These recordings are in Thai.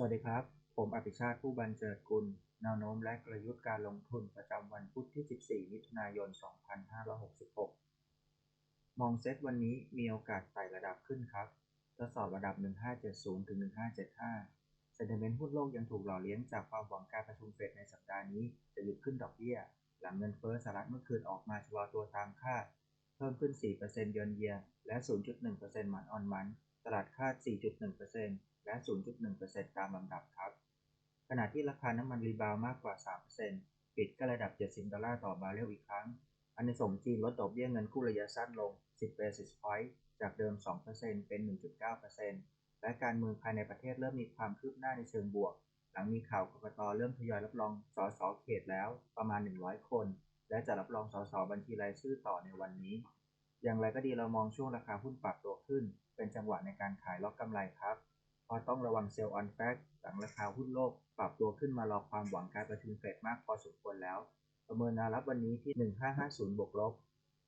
สวัสดีครับ ผมอภิชาติผู้บันเจิดกุล แนวโน้มและกลยุทธ์การลงทุนประจำวันพุธที่ 14 มิถุนายน 2566 มองเซตวันนี้มีโอกาสไต่ระดับขึ้นครับทดสอบระดับ 1570 ถึง 1575 เซนติเมนต์หุ้นโลกยังถูกหล่อเลี้ยงจากความหวังการประชุมเฟดในสัปดาห์นี้ จะหยุดขึ้นดอกเบี้ย หลังเงินเฟ้อสหรัฐเมื่อคืนออกมาชะลอตัวตามคาด เพิ่มขึ้น 4%เยนเยียและ 0.1%มันออนมัน ลาดคาด 4.1%และ 0.1%ตามลำดับครับ ขณะที่ราคาน้ำมันรีบาวมากกว่า 3%ปิดก็ระดับ 70 ดอลลาร์ต่อบาร์เรลอีกครั้ง อันในส่งจีนลดดอกเบี้ยเงินกู้ระยะสั้นลง 10 basis point จากเดิม 2%เป็น 1.9%และการเมืองภายในประเทศเริ่มมีความคืบหน้าในเชิงบวก หลังมีข่าวกกตเริ่มทยอยรับรองสสเขตแล้วประมาณ 100 คน และจะรับรองสสบัญชีรายชื่อต่อในวันนี้ อย่างไรก็ดีเรามองช่วงราคาหุ้นปรับตัวขึ้น เป็นจังหวะในการขายล็อกกำไรครับเพราะต้องระวังเซลล์ออนแฟกหลังราคาหุ้นโลก ปรับตัวขึ้นมารอความหวังการประชุมเฟดมากพอสมควรแล้ว ประเมินแนวรับวันนี้ที่ 1550 บวกลบ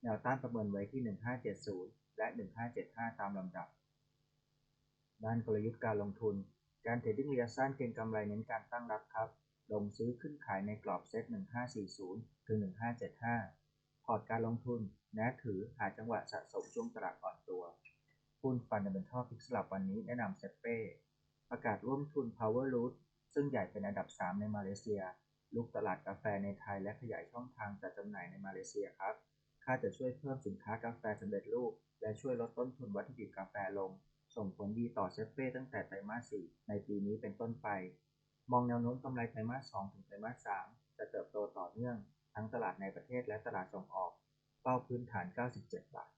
แนวต้านประเมินไว้ที่ 1570 และ 1575 ตามลำดับ ด้านกลยุทธ์การลงทุน การเทรดดิ้งระยะสั้นเก็งกำไรเน้นการตั้งรับครับ ลงซื้อขึ้นขายในกรอบเซ็ต1540 ถึง 1575 อร์ตการลงทุนแนะถือหาจังหวะสะสมช่วงตลาดอ่อนตัวหุ้นฟันเดเมนทัลพิกสลับวันนี้แนะนำเซเป้ประกาศร่วมทุน Power Root ซึ่งใหญ่เป็นอันดับ 3 ในมาเลเซียลูกตลาดกาแฟในไทยและขยายช่องทางจัดจำหน่ายในมาเลเซียครับคาดจะช่วยเพิ่มสินค้ากาแฟสำเร็จรูป และช่วยลดต้นทุนวัตถุดิบกาแฟลง ส่งผลดีต่อเซเป้ตั้งแต่ไตรมาส 4 ในปีนี้เป็นต้นไป มองแนวโน้มกำไรไตรมาส 2 ถึงไตรมาส 3 จะเติบโตต่อเนื่อง ทั้งตลาดในประเทศและตลาดส่งออก เป้าพื้นฐาน 97 บาท